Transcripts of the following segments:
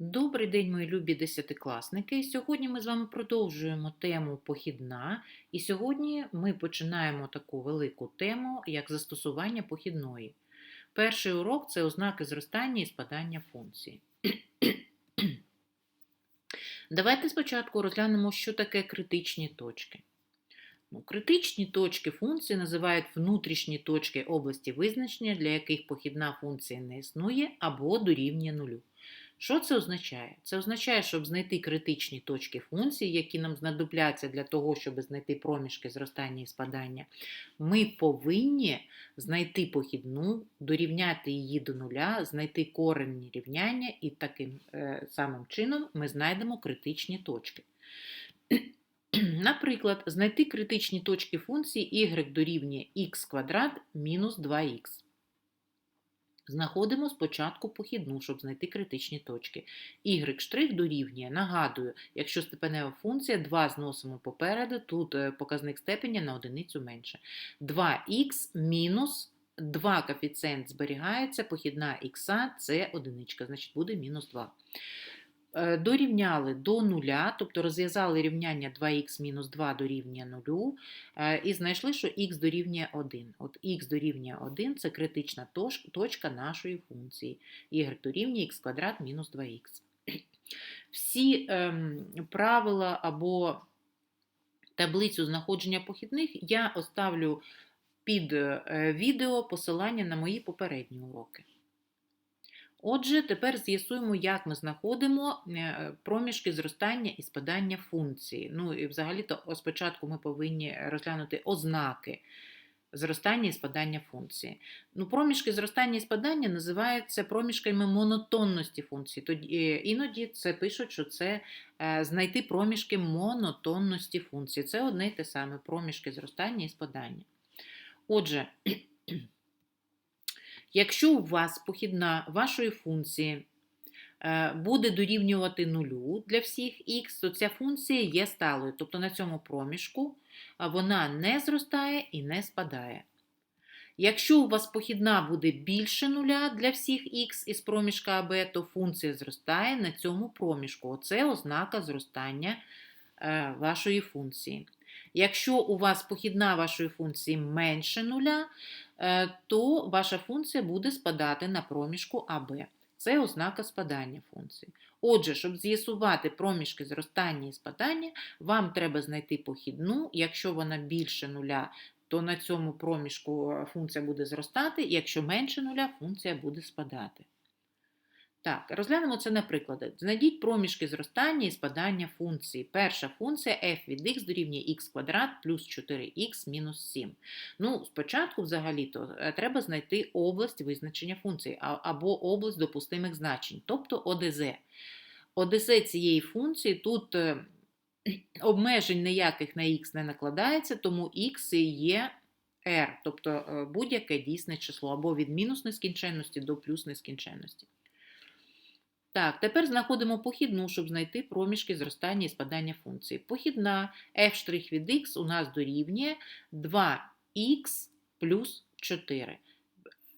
Добрий день, мої любі десятикласники. Сьогодні ми з вами продовжуємо тему похідна, і сьогодні ми починаємо таку велику тему, як застосування похідної. Перший урок це ознаки зростання і спадання функції. Давайте спочатку розглянемо, що таке критичні точки. Ну, критичні точки функції називають внутрішні точки області визначення, для яких похідна функція не існує або дорівнює нулю. Що це означає? Це означає, щоб знайти критичні точки функції, які нам знадобляться для того, щоб знайти проміжки зростання і спадання, ми повинні знайти похідну, дорівняти її до нуля, знайти коренні рівняння, і таким е, самим чином ми знайдемо критичні точки. Наприклад, знайти критичні точки функції y дорівнює х квадрат мінус 2х. Знаходимо спочатку похідну, щоб знайти критичні точки. y' дорівнює, нагадую, якщо степенева функція, 2 зносимо попереду, тут е, показник степеня на одиницю менше. 2х мінус 2 коефіцієнт зберігається, похідна х це одиничка, значить буде мінус 2. Е, дорівняли до нуля, тобто розв'язали рівняння 2х мінус 2 дорівнює 0, е, і знайшли, що х дорівнює 1. От х дорівнює 1 це критична точка нашої функції. y дорівнює х квадрат мінус 2х. Всі ем, правила або таблицю знаходження похідних я оставлю під е, відео посилання на мої попередні уроки. Отже, тепер з'ясуємо, як ми знаходимо е, проміжки зростання і спадання функції. Ну і взагалі-то спочатку ми повинні розглянути ознаки зростання і спадання функції. Ну, Проміжки зростання і спадання називаються проміжками монотонності функції. Тоді, е, Іноді це пишуть, що це е, знайти проміжки монотонності функції. Це одне й те саме проміжки зростання і спадання. Отже, Якщо у вас похідна вашої функції е, буде дорівнювати нулю для всіх х, то ця функція є сталою. Тобто на цьому проміжку вона не зростає і не спадає. Якщо у вас похідна буде більше нуля для всіх х із проміжка АБ, то функція зростає на цьому проміжку. Оце ознака зростання е, вашої функції. Якщо у вас похідна вашої функції менше нуля, Е, то ваша функція буде спадати на проміжку АБ. Це ознака спадання функції. Отже, щоб з'ясувати проміжки зростання і спадання, вам треба знайти похідну. Якщо вона більше нуля, то на цьому проміжку е, функція буде зростати, якщо менше нуля, функція буде спадати. Так, розглянемо це на приклади. Знайдіть проміжки зростання і спадання функції. Перша функція f від x дорівнює x квадрат плюс 4х мінус 7. Ну, спочатку, взагалі-то, е, треба знайти область визначення функції або область допустимих значень, тобто ОДЗ. ОДЗ цієї функції тут е, обмежень ніяких на х не накладається, тому х є r, тобто е, будь-яке дійсне число або від мінус нескінченності до плюс нескінченності. Так, тепер знаходимо похідну, щоб знайти проміжки зростання і спадання функції. Похідна f' від x у нас дорівнює 2х плюс 4.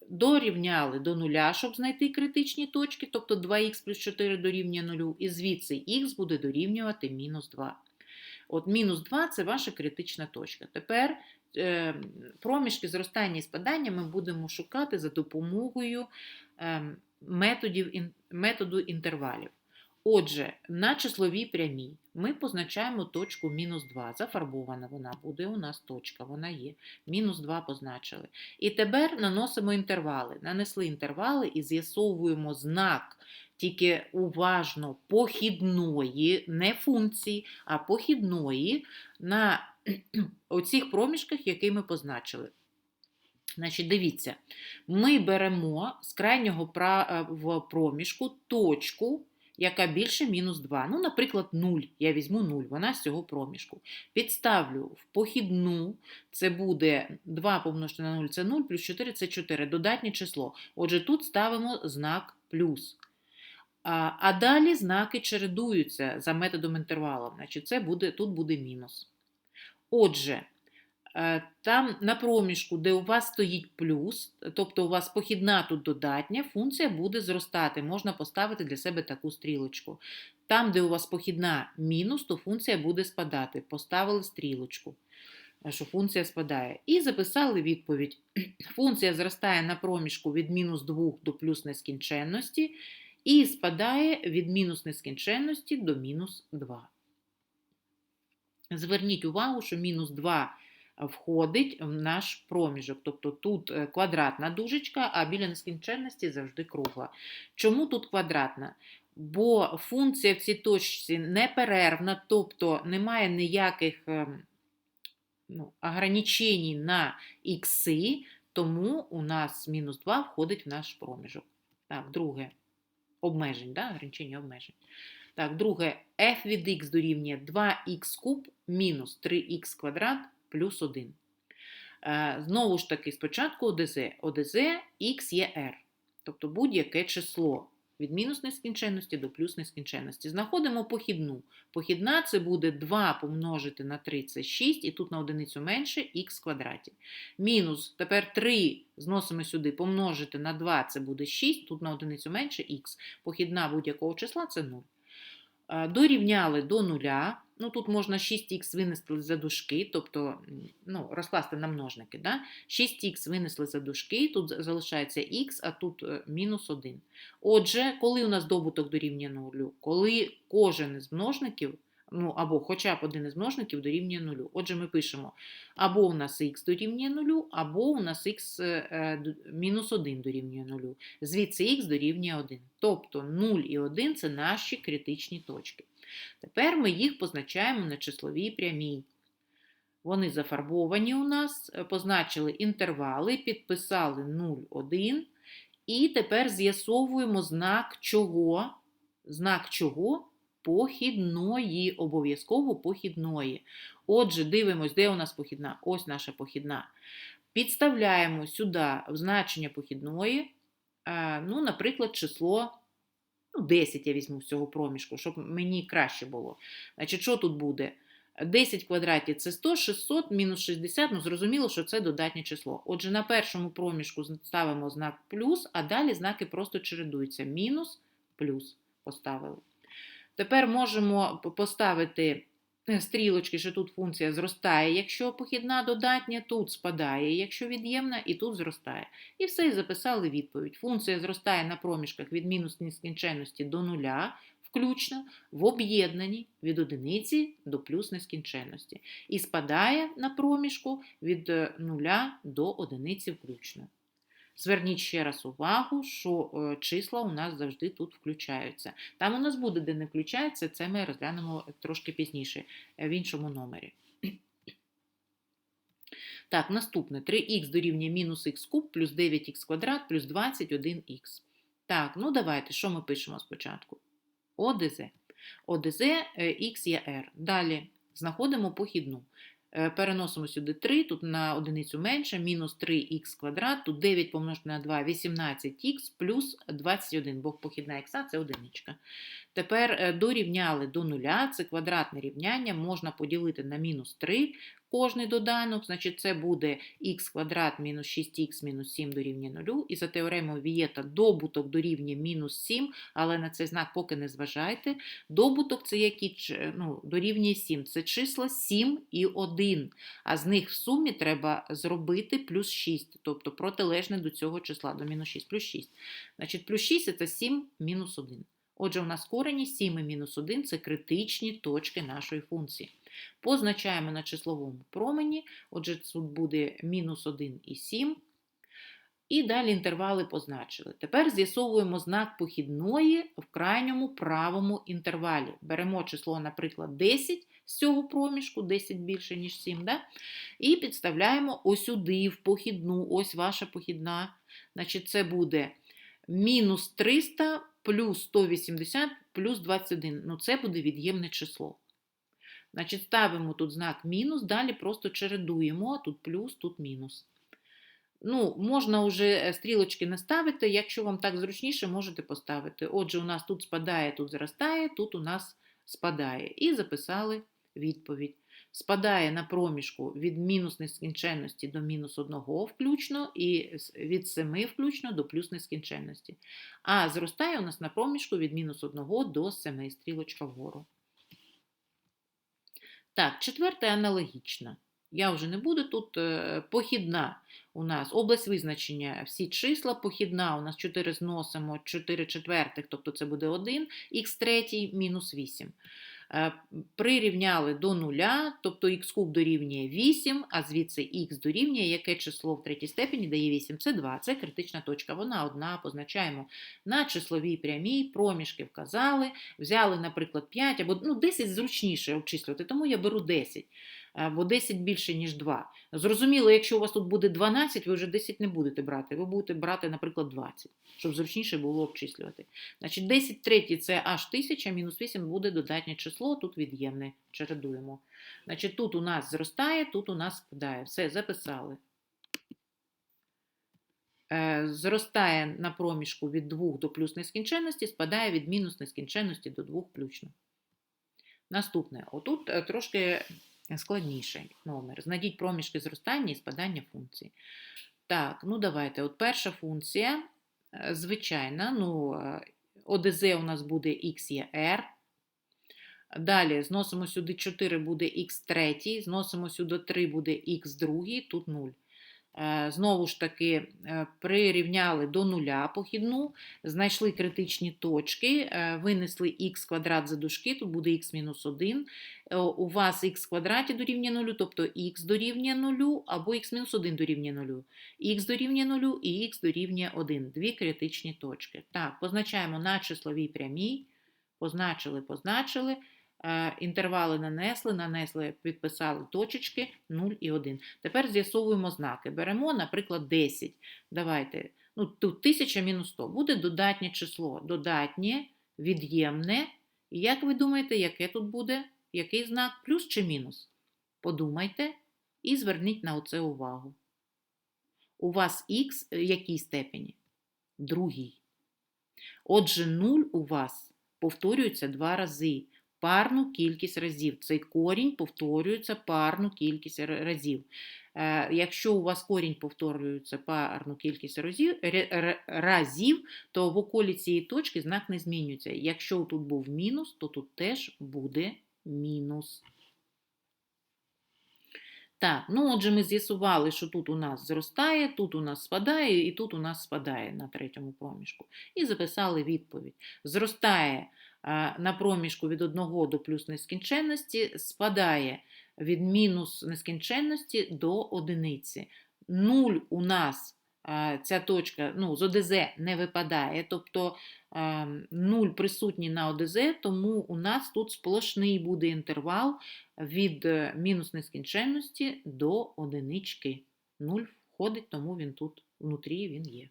Дорівняли до нуля, щоб знайти критичні точки, тобто 2х плюс 4 дорівнює 0, і звідси х буде дорівнювати мінус 2. От мінус 2 це ваша критична точка. Тепер е, проміжки зростання і спадання ми будемо шукати за допомогою. Методів, методу інтервалів. Отже, на числовій прямій ми позначаємо точку мінус 2. Зафарбована вона буде у нас точка, вона є. Мінус 2 позначили. І тепер наносимо інтервали. Нанесли інтервали і з'ясовуємо знак тільки уважно похідної, не функції, а похідної на оцих проміжках, які ми позначили. Значить, дивіться, ми беремо з крайнього е, проміжку точку, яка більше мінус 2. Ну, наприклад, 0. Я візьму 0, вона з цього проміжку. Підставлю в похідну, це буде 2 помножити на 0 це 0, плюс 4 це 4, додатнє число. Отже, тут ставимо знак плюс. А а далі знаки чередуються за методом інтервалу. Значить, це буде, тут буде мінус. Отже, Там на проміжку, де у вас стоїть плюс, тобто у вас похідна тут додатня, функція буде зростати. Можна поставити для себе таку стрілочку. Там, де у вас похідна мінус, то функція буде спадати. Поставили стрілочку, е, що функція спадає. І записали відповідь. Функція зростає на проміжку від мінус 2 до плюс нескінченності і спадає від мінус нескінченності до мінус 2. Зверніть увагу, що мінус 2 входить в наш проміжок. Тобто тут е, квадратна дужечка, а біля нескінченності завжди кругла. Чому тут квадратна? Бо функція в цій точці неперервна, тобто немає ніяких ем, ну, ограничень на ікси, тому у нас мінус 2 входить в наш проміжок. Так, друге обмежень, да? ограничення обмежень. Так, друге, f від x дорівнює 2х куб мінус 3х квадрат плюс 1. Е, Знову ж таки, спочатку ОДЗ. ОДЗ х є r, тобто будь-яке число від мінус нескінченності до плюс нескінченності. Знаходимо похідну. Похідна це буде 2 помножити на 3 це 6, і тут на одиницю менше х квадраті. Мінус, тепер 3 зносимо сюди, помножити на 2 це буде 6, тут на одиницю менше х. Похідна будь-якого числа це 0. Е, Дорівняли до нуля. Ну, тут можна 6х винести за дужки, тобто ну, розкласти на множники. Да? 6х винесли за дужки, тут залишається х, а тут е, мінус 1. Отже, коли у нас добуток дорівнює нулю? Коли кожен із множників, ну або хоча б один із множників дорівнює нулю. Отже, ми пишемо або у нас х дорівнює нулю, або у нас х е, е, мінус 1 дорівнює нулю. Звідси х дорівнює 1. Тобто 0 і 1 це наші критичні точки. Тепер ми їх позначаємо на числовій прямій. Вони зафарбовані у нас, е, позначили інтервали, підписали 0, 1. І тепер з'ясовуємо знак чого. Знак чого? Похідної, обов'язково похідної. Отже, дивимось, де у нас похідна. Ось наша похідна. Підставляємо сюди значення похідної, е, ну, наприклад, число ну, 10 я візьму з цього проміжку, щоб мені краще було. Значить, що тут буде? 10 квадратів це 100, 600, мінус 60, ну зрозуміло, що це додатнє число. Отже, на першому проміжку ставимо знак плюс, а далі знаки просто чередуються. Мінус, плюс поставили. Тепер можемо поставити стрілочки, що тут функція зростає, якщо похідна додатня, тут спадає, якщо від'ємна, і тут зростає. І все, і записали відповідь. Функція зростає на проміжках від мінус нескінченності до нуля, включно, в об'єднанні від одиниці до плюс нескінченності. І спадає на проміжку від е, нуля до одиниці включно. Зверніть ще раз увагу, що е, числа у нас завжди тут включаються. Там у нас буде, де не включається, це ми розглянемо трошки пізніше е, в іншому номері. Так, наступне 3х дорівнює мінус х куб плюс 9х квадрат плюс 21х. Так, ну давайте, що ми пишемо спочатку? ОДЗ. ОДЗ х є r. Далі знаходимо похідну. Е, Переносимо сюди 3, тут на одиницю менше, мінус 3х квадрат, тут 9 помножити на 2, 18х плюс 21, бо похідна х це одиничка. Тепер е, дорівняли до нуля, це квадратне рівняння, можна поділити на мінус 3 кожний доданок, значить це буде х квадрат мінус 6х мінус 7 дорівнює 0, і за теоремою Вієта добуток дорівнює мінус 7, але на цей знак поки не зважайте. Добуток це які ч- ну, дорівнює 7. Це числа 7 і 1. А з них в сумі треба зробити плюс 6, тобто протилежне до цього числа, до мінус 6, плюс 6. Значить, плюс 6 це 7 мінус 1. Отже, у нас корені 7 і мінус 1 це критичні точки нашої функції. Позначаємо на числовому промені, отже, тут буде мінус 1 і 7. І далі інтервали позначили. Тепер з'ясовуємо знак похідної в крайньому правому інтервалі. Беремо число, наприклад, 10 з цього проміжку, 10 більше, ніж 7, да? і підставляємо сюди, в похідну, ось ваша похідна. Значить, це буде мінус 300 плюс 180 плюс 21. Ну, це буде від'ємне число. Значить, ставимо тут знак мінус, далі просто чередуємо, тут плюс, тут мінус. Ну, можна вже стрілочки не ставити, якщо вам так зручніше, можете поставити. Отже, у нас тут спадає, тут зростає, тут у нас спадає. І записали відповідь. Спадає на проміжку від мінус нескінченності до мінус 1 включно і від 7 включно до плюс нескінченності. А зростає у нас на проміжку від мінус 1 до 7, стрілочка вгору. Так, четверте аналогічна. Я вже не буду тут е, похідна у нас область визначення всі числа похідна. У нас 4 зносимо 4 четвертих, тобто це буде 1, х третій мінус 8. Е, Прирівняли до нуля, тобто х куб дорівнює 8, а звідси х дорівнює яке число в третій степені дає 8. Це 2, це критична точка. Вона одна, позначаємо на числовій прямій, проміжки вказали, взяли, наприклад, 5 або ну, 10 зручніше обчислювати, тому я беру 10, е, бо 10 більше, ніж 2. Зрозуміло, якщо у вас тут буде 12, ви вже 10 не будете брати, ви будете брати, наприклад, 20, щоб зручніше було обчислювати. Значить, 10 третій це аж 1000, мінус 8 буде додатнє число, тут від'ємне, чередуємо. Значить, тут у нас зростає, тут у нас спадає. Все, записали. Е, Зростає на проміжку від 2 до плюс нескінченності, спадає від мінус нескінченності до 2 включно. Наступне. Отут е, трошки складніший номер. Знайдіть проміжки зростання і спадання функції. Так, ну давайте. От перша функція, е, звичайна, ну, е, ОДЗ у нас буде x є r. Далі зносимо сюди 4 буде х третій, зносимо сюди 3 буде х другий, тут 0. Е, Знову ж таки, е, прирівняли до нуля похідну, знайшли критичні точки, е, винесли х квадрат за дужки, тут буде х мінус 1. Е, У вас х квадраті дорівнює 0, тобто х дорівнює 0, або х мінус 1 дорівнює 0. х дорівнює 0 і х дорівнює 1. Дві критичні точки. Так, позначаємо на числовій прямій. Позначили, позначили. Е, Інтервали нанесли, нанесли, підписали точечки 0 і 1. Тепер з'ясовуємо знаки. Беремо, наприклад, 10. Давайте. Ну, тут 1000 мінус 100. Буде додатнє число. Додатнє, від'ємне. І як ви думаєте, яке тут буде? Який знак? Плюс чи мінус? Подумайте і зверніть на оце увагу. У вас х в якій степені? Другій. Отже, 0 у вас повторюється два рази. Парну кількість разів. Цей корінь повторюється парну кількість разів. Е, Якщо у вас корінь повторюється парну кількість разів, то в околі цієї точки знак не змінюється. Якщо тут був мінус, то тут теж буде мінус. Так, ну отже, ми з'ясували, що тут у нас зростає, тут у нас спадає, і тут у нас спадає на третьому проміжку. І записали відповідь. Зростає на проміжку від 1 до плюс нескінченності, спадає від мінус нескінченності до одиниці. 0 у нас ця точка ну, з ОДЗ не випадає, тобто 0 присутній на ОДЗ, тому у нас тут сплошний буде інтервал від е, мінус нескінченності до одинички. 0 входить, тому він тут внутрі він є.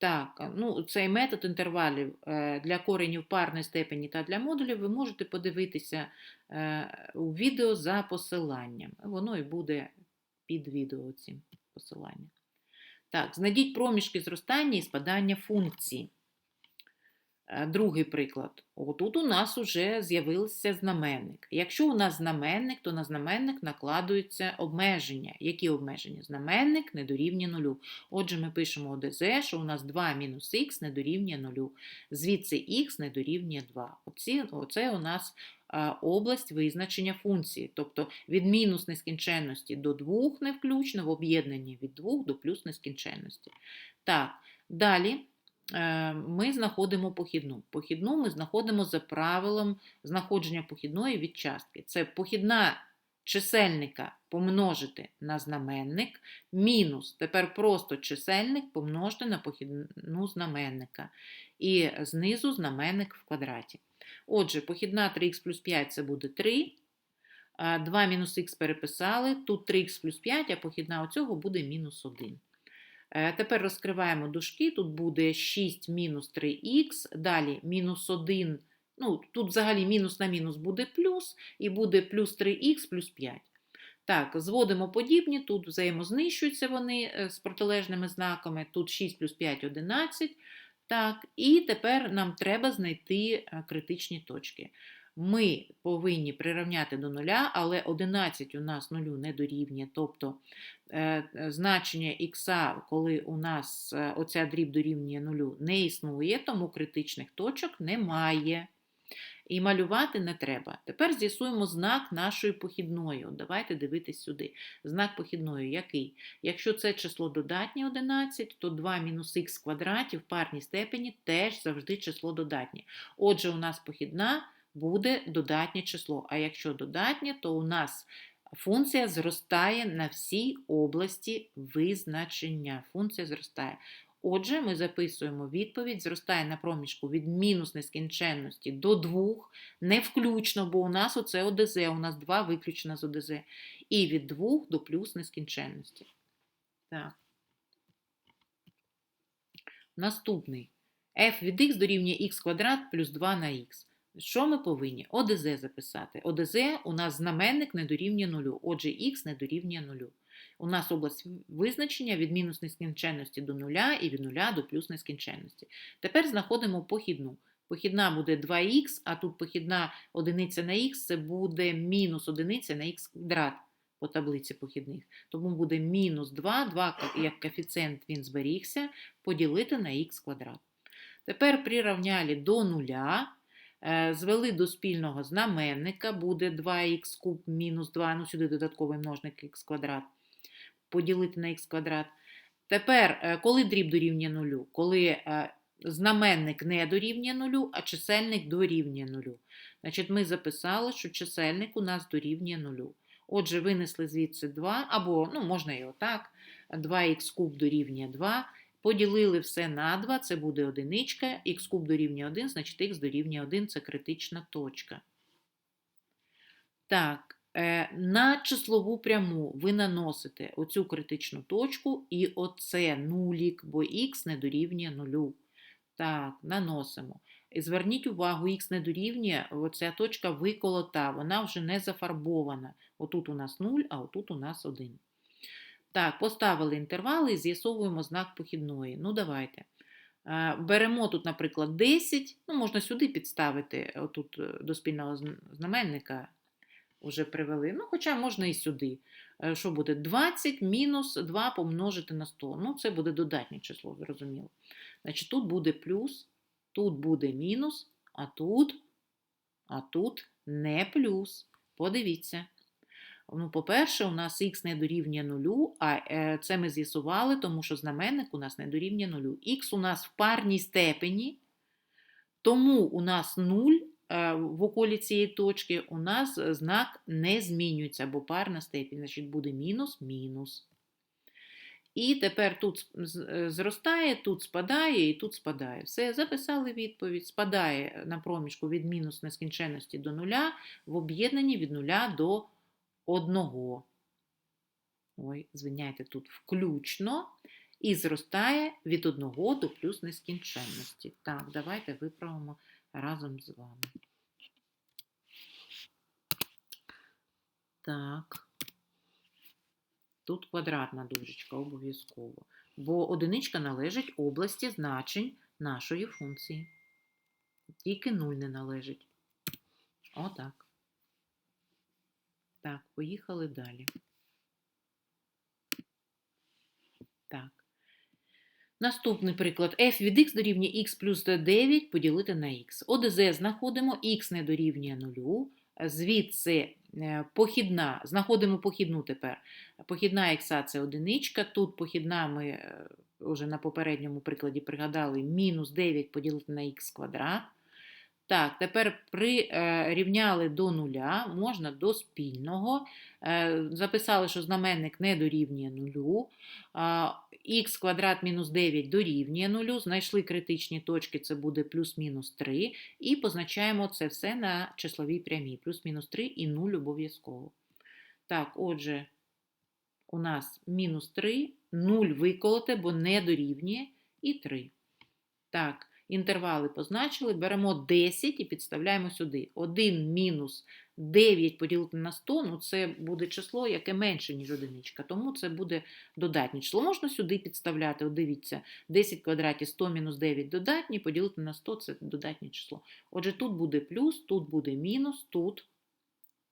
Так, ну, цей метод інтервалів е, для коренів парної степені та для модулів ви можете подивитися е, у відео за посиланням. Воно і буде під відео цим посиланням. Так, знайдіть проміжки зростання і спадання функції. Е, Другий приклад. Отут у нас вже з'явився знаменник. Якщо у нас знаменник, то на знаменник накладуються обмеження. Які обмеження? Знаменник не дорівнює нулю. Отже, ми пишемо ОДЗ, що у нас 2 мінус х не дорівнює нулю. Звідси х не дорівнює 2. Оці, оце у нас область визначення функції. Тобто від мінус нескінченності до 2 не включно, в об'єднанні від 2 до плюс нескінченності. Так, далі е, ми знаходимо похідну. Похідну ми знаходимо за правилом знаходження похідної від частки. Це похідна чисельника помножити на знаменник, мінус тепер просто чисельник помножити на похідну знаменника. І знизу знаменник в квадраті. Отже, похідна 3х плюс 5 це буде 3. 2 мінус х переписали, тут 3х плюс 5, а похідна оцього буде мінус 1. Е, Тепер розкриваємо дужки, тут буде 6 мінус 3х, далі мінус 1, ну, тут взагалі мінус на мінус буде плюс, і буде плюс 3х плюс 5. Так, зводимо подібні, тут взаємознищуються вони е, з протилежними знаками, тут 6 плюс 5 – 11. Так, і тепер нам треба знайти е, критичні точки. Ми повинні прирівняти до нуля, але 11 у нас нулю не дорівнює. Тобто е, е, значення х, коли у нас е, оця дріб дорівнює нулю, не існує, тому критичних точок немає. І малювати не треба. Тепер з'ясуємо знак нашої похідної. Давайте дивитись сюди. Знак похідної який? Якщо це число додатнє 11, то 2 мінус х квадраті в парній степені теж завжди число додатнє. Отже, у нас похідна буде додатнє число. А якщо додатнє, то у нас функція зростає на всій області визначення. Функція зростає. Отже, ми записуємо відповідь, зростає на проміжку від мінус нескінченності до 2, не включно, бо у нас оце ОДЗ, у нас 2 виключно з ОДЗ. І від 2 до плюс нескінченності. Так. Наступний. f від x дорівнює х квадрат плюс 2 на х. Що ми повинні? ОДЗ записати. ОДЗ у нас знаменник не дорівнює нулю, отже, х не дорівнює нулю. У нас область визначення від мінус нескінченності до нуля і від нуля до плюс нескінченності. Тепер знаходимо похідну. Похідна буде 2х, а тут похідна одиниця на х це буде мінус одиниця на х квадрат по таблиці похідних. Тому буде мінус 2, 2 як коефіцієнт він зберігся, поділити на х квадрат. Тепер прирівняли до нуля. Е, Звели до спільного знаменника, буде 2х куб мінус 2, ну сюди додатковий множник х квадрат, поділити на х квадрат. Тепер, е, коли дріб дорівнює нулю? Коли е, знаменник не дорівнює нулю, а чисельник дорівнює нулю. Значить, ми записали, що чисельник у нас дорівнює нулю. Отже, винесли звідси 2, або, ну, можна і отак, 2х куб дорівнює 2. Поділили все на 2, це буде одиничка, х куб дорівнює 1, значить х дорівнює 1 це критична точка. Так, е, на числову пряму ви наносите оцю критичну точку і оце нулік, бо х не дорівнює нулю. Так, наносимо. І зверніть увагу, х не дорівнює, оця точка виколота, вона вже не зафарбована. Отут у нас 0, а отут у нас 1. Так, поставили інтервали і з'ясовуємо знак похідної. Ну, давайте. Е, Беремо тут, наприклад, 10, ну, можна сюди підставити, отут е, до спільного знаменника вже привели. Ну, хоча можна і сюди. Е, Що буде? 20 мінус 2 помножити на 100. Ну, це буде додатнє число, зрозуміло. Значить, тут буде плюс, тут буде мінус, а тут, а тут не плюс. Подивіться. Ну, по-перше, у нас х не дорівнює нулю, а е, це ми з'ясували, тому що знаменник у нас не дорівнює нулю. Х у нас в парній степені, тому у нас 0 е, в околі цієї точки, у нас знак не змінюється, бо парна степінь, значить буде мінус, мінус. І тепер тут зростає, тут спадає і тут спадає. Все, записали відповідь. Спадає на проміжку від мінус нескінченності до нуля, в об'єднанні від нуля до одного. Ой, звиняйте, тут включно. І зростає від 1 до плюс нескінченності. Так, давайте виправимо разом з вами. Так. Тут квадратна дужечка обов'язково. Бо одиничка належить області значень нашої функції. Тільки 0 не належить. Отак. Так, поїхали далі. Так. Наступний приклад. f від x дорівнює x плюс 9 поділити на x. ОДЗ знаходимо, x не дорівнює 0. Звідси е, похідна, знаходимо похідну тепер. Похідна х це одиничка. Тут похідна ми е, вже на попередньому прикладі пригадали, мінус 9 поділити на х квадрат. Так, тепер прирівняли до нуля, можна до спільного. Е, Записали, що знаменник не дорівнює нулю. Х квадрат мінус 9 дорівнює нулю. Знайшли критичні точки, це буде плюс-мінус 3. І позначаємо це все на числовій прямій. Плюс-мінус 3 і 0 обов'язково. Так, отже, у нас мінус 3, 0 виколоте, бо не дорівнює, і 3. Так, Інтервали позначили, беремо 10 і підставляємо сюди. 1 мінус 9 поділити на 100, ну це буде число, яке менше, ніж одиничка, тому це буде додатнє число. Можна сюди підставляти, от дивіться, 10 в квадраті 100 мінус 9 додатні, поділити на 100 це додатнє число. Отже, тут буде плюс, тут буде мінус, тут,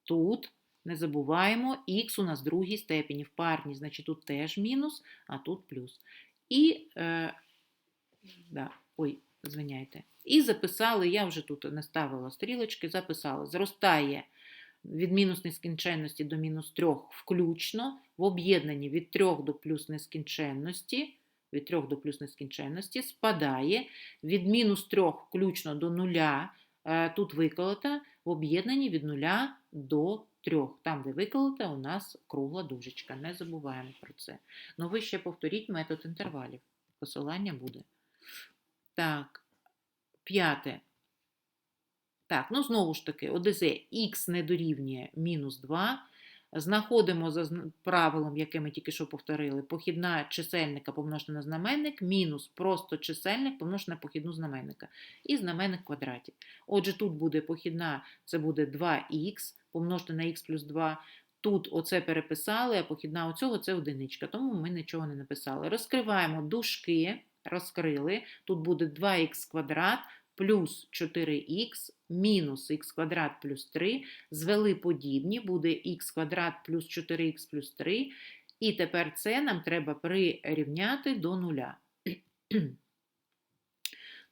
тут. Не забуваємо, х у нас в другій степені в парні, значить тут теж мінус, а тут плюс. І, е, да, ой, звиняйте. І записали, я вже тут не ставила стрілочки, записала, зростає від мінус нескінченності до мінус 3 включно, в об'єднанні від 3 до плюс нескінченності, від 3 до плюс нескінченності, спадає від мінус 3 включно до 0, е, тут виколота, в об'єднанні від 0 до 3. Там, де виколота, у нас кругла дужечка, не забуваємо про це. Ну, ви ще повторіть метод інтервалів. Посилання буде. Так, п'яте. Так, ну знову ж таки, ОДЗ х не дорівнює мінус 2. Знаходимо за правилом, яке ми тільки що повторили, похідна чисельника помножити на знаменник, мінус просто чисельник помножити на похідну знаменника. І знаменник в квадраті. Отже, тут буде похідна, це буде 2х, помножити на х плюс 2. Тут оце переписали, а похідна оцього це одиничка, тому ми нічого не написали. Розкриваємо дужки, розкрили. Тут буде 2х квадрат плюс 4х мінус х квадрат плюс 3. Звели подібні, буде х квадрат плюс 4х плюс 3. І тепер це нам треба прирівняти до нуля.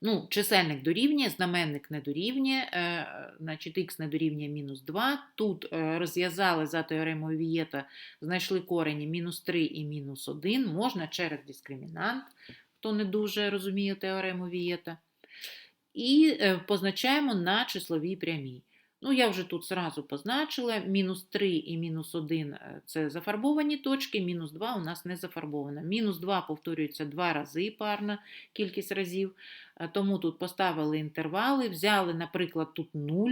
Ну, чисельник дорівнює, знаменник не дорівнює, е, значить х не дорівнює мінус 2. Тут е, розв'язали за теоремою Вієта, знайшли корені мінус 3 і мінус 1. Можна через дискримінант, хто не дуже розуміє теорему Вієта. І е, позначаємо на числовій прямій. Ну, я вже тут зразу позначила, мінус 3 і мінус 1 е, – це зафарбовані точки, мінус 2 у нас не зафарбовано. Мінус 2 повторюється два рази парна кількість разів, Е, тому тут поставили інтервали, взяли, наприклад, тут 0,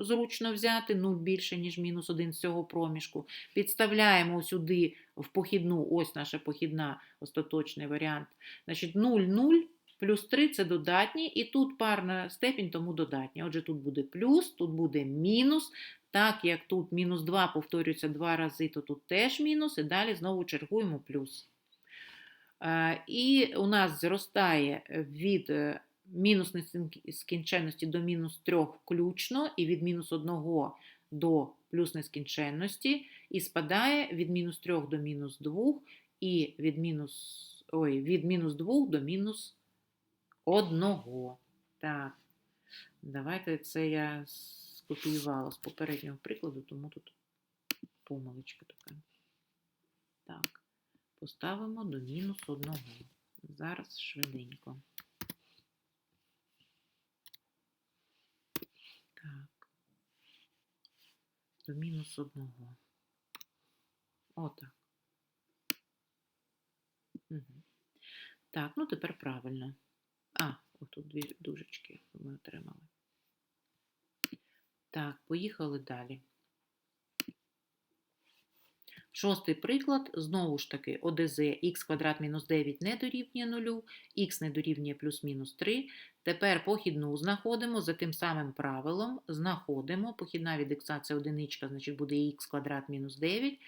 зручно взяти, 0 більше, ніж мінус 1 з цього проміжку. Підставляємо сюди в похідну, ось наша похідна, остаточний варіант. Значить, 0, 0, плюс 3 це додатні, і тут парна степінь, тому додатня. Отже, тут буде плюс, тут буде мінус. Так як тут мінус 2 повторюється два рази, то тут теж мінус, і далі знову чергуємо плюс. Е, І у нас зростає від е, мінус нескінченності до мінус 3 включно, і від мінус 1 до плюс нескінченності, і спадає від мінус 3 до мінус 2, і від мінус, ой, від мінус 2 до мінус 1. Так, давайте це я скопіювала з попереднього прикладу, тому тут помилочка така. Так, поставимо до мінус 1. Зараз швиденько. Так. До мінус одного. Отак. Угу. Так, ну тепер правильно. А, отут дві дужечки ми отримали. Так, поїхали далі. Шостий приклад, знову ж таки, ОДЗ х квадрат мінус 9 не дорівнює 0, х не дорівнює плюс-мінус 3. Тепер похідну знаходимо за тим самим правилом. Знаходимо, похідна від х це одиничка, значить буде х квадрат мінус 9.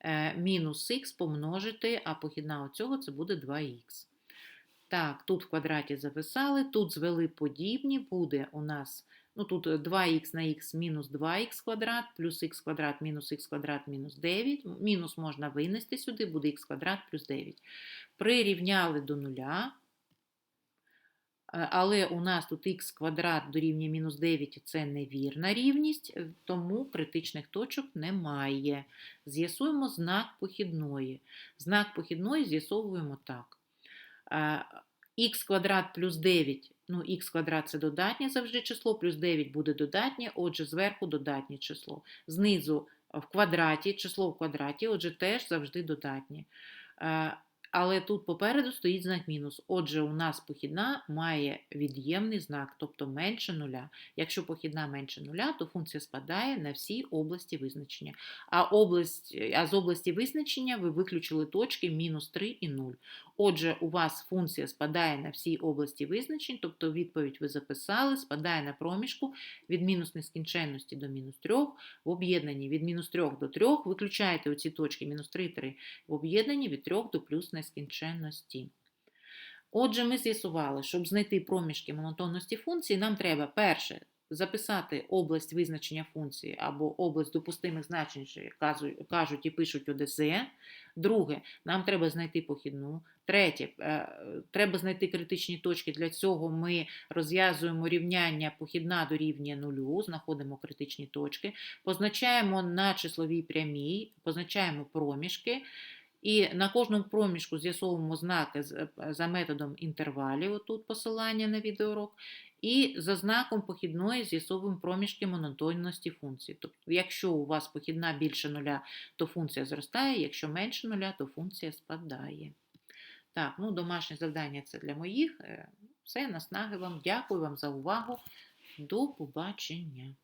Е, мінус х помножити, а похідна оцього це буде 2х. Так, тут в квадраті записали, тут звели подібні, буде у нас Ну, тут 2х на х мінус 2х квадрат, плюс х квадрат мінус х квадрат мінус 9. Мінус можна винести сюди, буде х квадрат плюс 9. Прирівняли до нуля. Але у нас тут х квадрат дорівнює мінус 9 це невірна рівність, тому критичних точок немає. З'ясуємо знак похідної. Знак похідної з'ясовуємо так. х квадрат плюс 9 Ну, х квадрат це додатнє завжди число, плюс 9 буде додатнє, отже, зверху додатнє число. Знизу в квадраті, число в квадраті, отже, теж завжди додатнє. Але тут попереду стоїть знак мінус. Отже, у нас похідна має від'ємний знак, тобто менше нуля. Якщо похідна менше нуля, то функція спадає на всі області визначення. А, область, а з області визначення ви виключили точки мінус 3 і 0. Отже, у вас функція спадає на всі області визначень, тобто відповідь ви записали, спадає на проміжку від мінус нескінченності до мінус 3, в об'єднанні від мінус 3 до 3, виключаєте оці точки мінус 3 і 3, в об'єднанні від 3 до плюс нескінченності. Отже, ми з'ясували, щоб знайти проміжки монотонності функції, нам треба перше записати область визначення функції або область допустимих значень, що кажуть- кажуть і пишуть ОДЗ. Друге, нам треба знайти похідну. Третє, е, треба знайти критичні точки. Для цього ми розв'язуємо рівняння похідна дорівнює нулю, знаходимо критичні точки, позначаємо на числовій прямій, позначаємо проміжки. І на кожному проміжку з'ясовуємо знаки за методом інтервалів, отут посилання на відеоурок, і за знаком похідної з'ясовуємо проміжки монотонності функції. Тобто, якщо у вас похідна більше нуля, то функція зростає, якщо менше нуля, то функція спадає. Так, ну домашнє завдання це для моїх. Е, Все, наснаги вам. Дякую вам за увагу. До побачення.